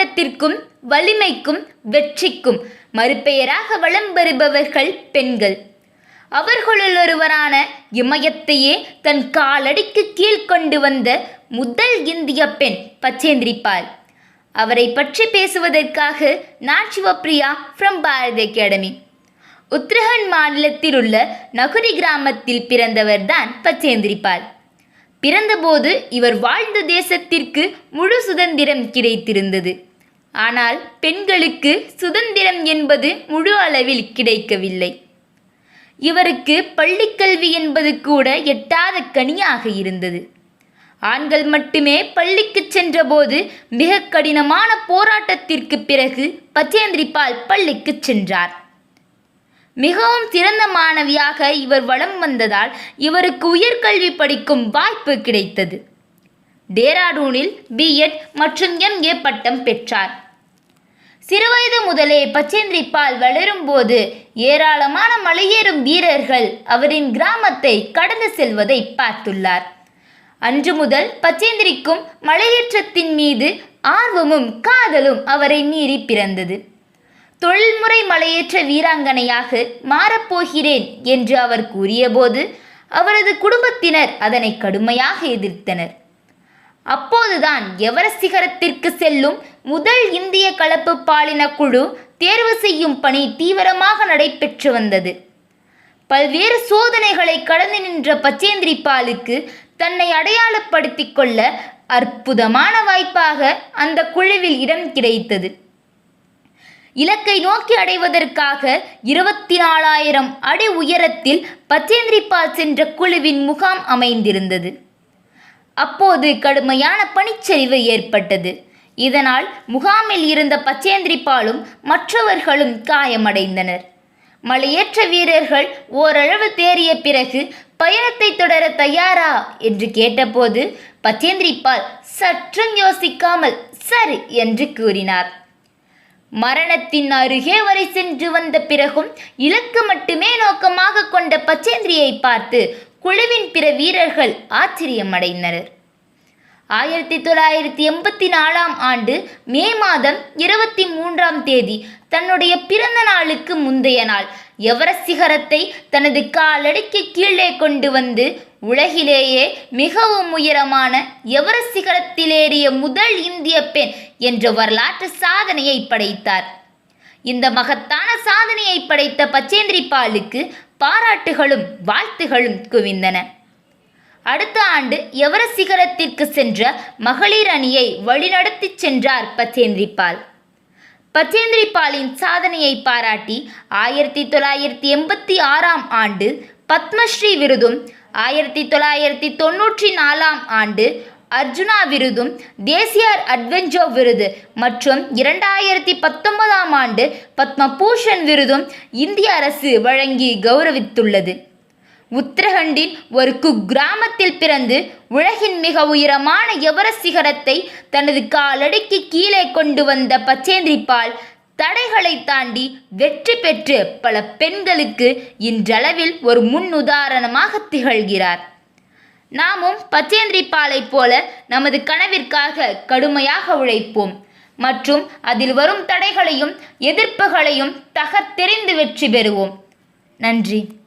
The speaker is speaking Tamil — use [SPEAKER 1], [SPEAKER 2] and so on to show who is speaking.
[SPEAKER 1] போராட்டத்திற்கும் வலிமைக்கும் வெற்றிக்கும் மறுபெயராக வலம் பெறுபவர்கள் பெண்கள். அவர்களுள் ஒருவரான இமயத்தையே தன் காலடிக்கு கீழ் கொண்டு வந்த முதல் இந்திய பெண் பச்சேந்திரிப்பாள். அவரை பற்றி பேசுவதற்காக நான் சிவப்பிரியா ஃப்ரம் பாரதி அகாடமி. உத்தரகண்ட் மாநிலத்தில் உள்ள நகுரி கிராமத்தில் பிறந்தவர்தான் பச்சேந்திரிப்பாள். பிறந்தபோது இவர் வாழ்ந்த தேசத்திற்கு முழு சுதந்திரம் கிடைத்திருந்தது. ஆனால் பெண்களுக்கு சுதந்திரம் என்பது முழு அளவில் கிடைக்கவில்லை. இவருக்கு பள்ளிக்கல்வி என்பது கூட எட்டாத கனியாக இருந்தது. ஆண்கள் மட்டுமே பள்ளிக்கு சென்றபோது மிக கடினமான போராட்டத்திற்கு பிறகு பச்சேந்திரிபால் பள்ளிக்கு சென்றார். மிகவும் சிறந்த மாணவியாக இவர் வளம் வந்ததால் இவருக்கு உயர்கல்வி படிக்கும் வாய்ப்பு கிடைத்தது. டேராடூனில் பிஎட் மற்றும் எம்ஏ பட்டம் பெற்றார். சிறுவயது முதலே பச்சேந்திரி பால் வளரும்போது ஏராளமான மலையேறும் வீரர்கள் அவரின் கிராமத்தை கடந்து செல்வதை பார்த்துள்ளார். அன்று முதல் பச்சேந்திரிக்கும் மலையேற்றத்தின் மீது ஆர்வமும் காதலும் அவரை மீறி பிறந்தது. தொழில்முறை மலையேற்ற வீராங்கனையாக மாறப்போகிறேன் என்று அவர் கூறியபோது அவரது குடும்பத்தினர் அதனை கடுமையாக எதிர்த்தனர். அப்போதுதான் எவரஸ்ட் சிகரத்திற்கு செல்லும் முதல் இந்திய கலப்பு பாலின குழு தேர்வு செய்யும் பணி தீவிரமாக நடைபெற்று வந்தது. பல்வேறு சோதனைகளை கடந்து நின்ற பச்சேந்திரி பாலுக்கு தன்னை அடையாளப்படுத்திக் கொள்ள அற்புதமான வாய்ப்பாக அந்த குழுவில் இடம் கிடைத்தது. இலக்கை நோக்கி அடைவதற்காக இருபத்தி நாலாயிரம் அடி உயரத்தில் பச்சேந்திரி பால் சென்ற குழுவின் முகாம் அமைந்திருந்தது. அப்போது கடுமையான பனிச்சரிவு ஏற்பட்டது. இதனால் முகாமில் இருந்த பச்சேந்திரிப்பாலும் மற்றவர்களும் காயமடைந்தனர். மலையேற்ற வீரர்கள் ஓரளவு தேறிய பிறகு பயணத்தை தொடர தயாரா என்று கேட்டபோது பச்சேந்திரிப்பால் சற்றும் யோசிக்காமல் சரி என்று கூறினார். மரணத்தின் அருகே வரை சென்று வந்த பிறகும் இலக்கு மட்டுமே நோக்கமாக கொண்ட பச்சேந்திரியை பார்த்து குழுவின் பிற வீரர்கள் ஆச்சரியமடைந்தனர். ஆயிரத்தி தொள்ளாயிரத்தி எண்பத்தி நாலாம் ஆண்டு மே மாதம் இருபத்தி மூன்றாம் தேதி தன்னுடைய பிறந்த நாளுக்கு முந்தைய நாள் எவரஸ்ட் சிகரத்தை தனது காலடிக்கு கீழே கொண்டு வந்து உலகிலேயே மிகவும் உயரமான எவரஸ்ட் சிகரத்திலேறிய முதல் இந்திய பெண் என்ற வரலாற்று சாதனையை படைத்தார். இந்த மகத்தான சாதனையை படைத்த பச்சேந்திரி பாலுக்கு பாராட்டுகளும் வாழ்த்துகளும் குவிந்தன. அடுத்த ஆண்டு எவர சிகரத்திற்கு சென்ற மகளிர் அணியை வழிநடத்திச் சென்றார் பச்சேந்திரி பால் பச்சேந்திரி பாலின் சாதனையை பாராட்டி ஆயிரத்தி தொள்ளாயிரத்தி எண்பத்தி ஆறாம் ஆண்டு பத்மஸ்ரீ விருதும் ஆயிரத்தி தொள்ளாயிரத்தி தொண்ணூற்றி நாலாம் ஆண்டு அர்ஜுனா விருதும் தேசியார் அட்வென்ச்சோ விருது மற்றும் இரண்டாயிரத்தி பத்தொன்பதாம் ஆண்டு பத்மபூஷன் விருதும் இந்திய அரசு வழங்கி கௌரவித்துள்ளது. உத்தரகண்டின் ஒரு குக்கிராமத்தில் பிறந்து உலகின் மிக உயரமான எவரஸ் சிகரத்தை தனது காலடிக்கு கீழே கொண்டு வந்த பச்சேந்திரி பால் தடைகளை தாண்டி வெற்றி பெற்று பல பெண்களுக்கு இன்றளவில் ஒரு முன் உதாரணமாக திகழ்கிறார். நாமும் பச்சேந்திரிப்பாலை போல நமது கனவிற்காக கடுமையாக உழைப்போம். மற்றும் அதில் வரும் தடைகளையும் எதிர்ப்புகளையும் தகர்த்தெறிந்து வெற்றி பெறுவோம். நன்றி.